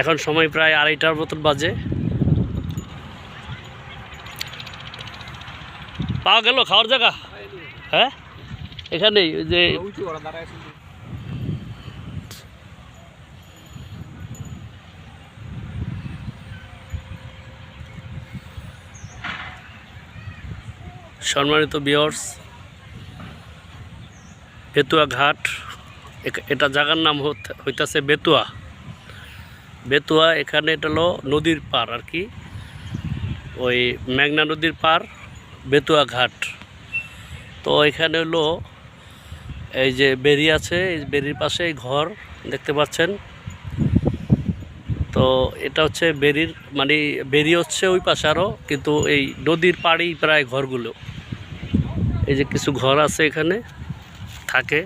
এখন সময় প্রায় আড়াইটার মতন বাজে। পাওয়া গেল, খাওয়ার জায়গা? হ্যাঁ? এখানেই যে সম্মানিত বিয়র্স বেতুয়া ঘাট এটা জায়গার নাম হইতাছে বেতুয়া। বেতুয়া, এখানে এটা হলো নদীর পার আর কি। ওই মেঘনা নদীর পার বেতুয়া ঘাট। তো এখানে হলো এই যে বেরি আছে, এই বেরির পাশে ঘর দেখতে পাচ্ছেন। তো এটা হচ্ছে বেরির মানে বেরি হচ্ছে ওই পাশে আরও কিন্তু এই নদীর পাড়েই প্রায় ঘরগুলো। এই যে কিছু ঘর আছে এখানে, থাকে।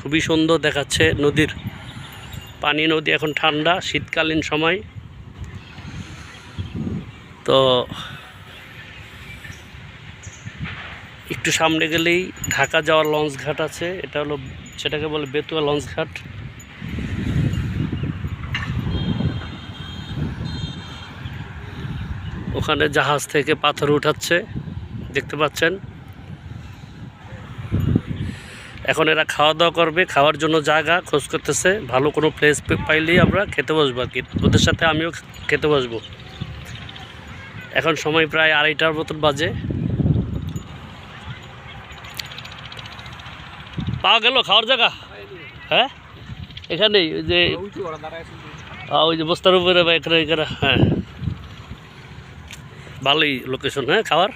খুবই সুন্দর দেখাচ্ছে নদীর। পানি নদী এখন ঠান্ডা, শীতকালীন সময়। তো একটু সামনে গেলেই ঢাকা যাওয়ার লঞ্চ ঘাট আছে। এটা হলো সেটাকে বলে বেতুয়া লঞ্চ ঘাট। ওখানে জাহাজ থেকে পাথর উঠাচ্ছে, দেখতে পাচ্ছেন? এখন এরা খাওয়া দাওয়া করবে, খাওয়ার জন্য জায়গা খোঁজ করতেছে। ভালো কোনো প্লেস পাইলেই আমরা খেতে বসবো আর কি। ওদের সাথে আমিও খেতে বসবো। এখন সময় প্রায় আড়াইটার মতন বাজে। পাওয়া গেল খাওয়ার জায়গা? হ্যাঁ? এখানেই, ওই যে ওই যে বস্তার উপরে বা এখানে এখানে হ্যাঁ। ভালোই লোকেশন হ্যাঁ খাওয়ার?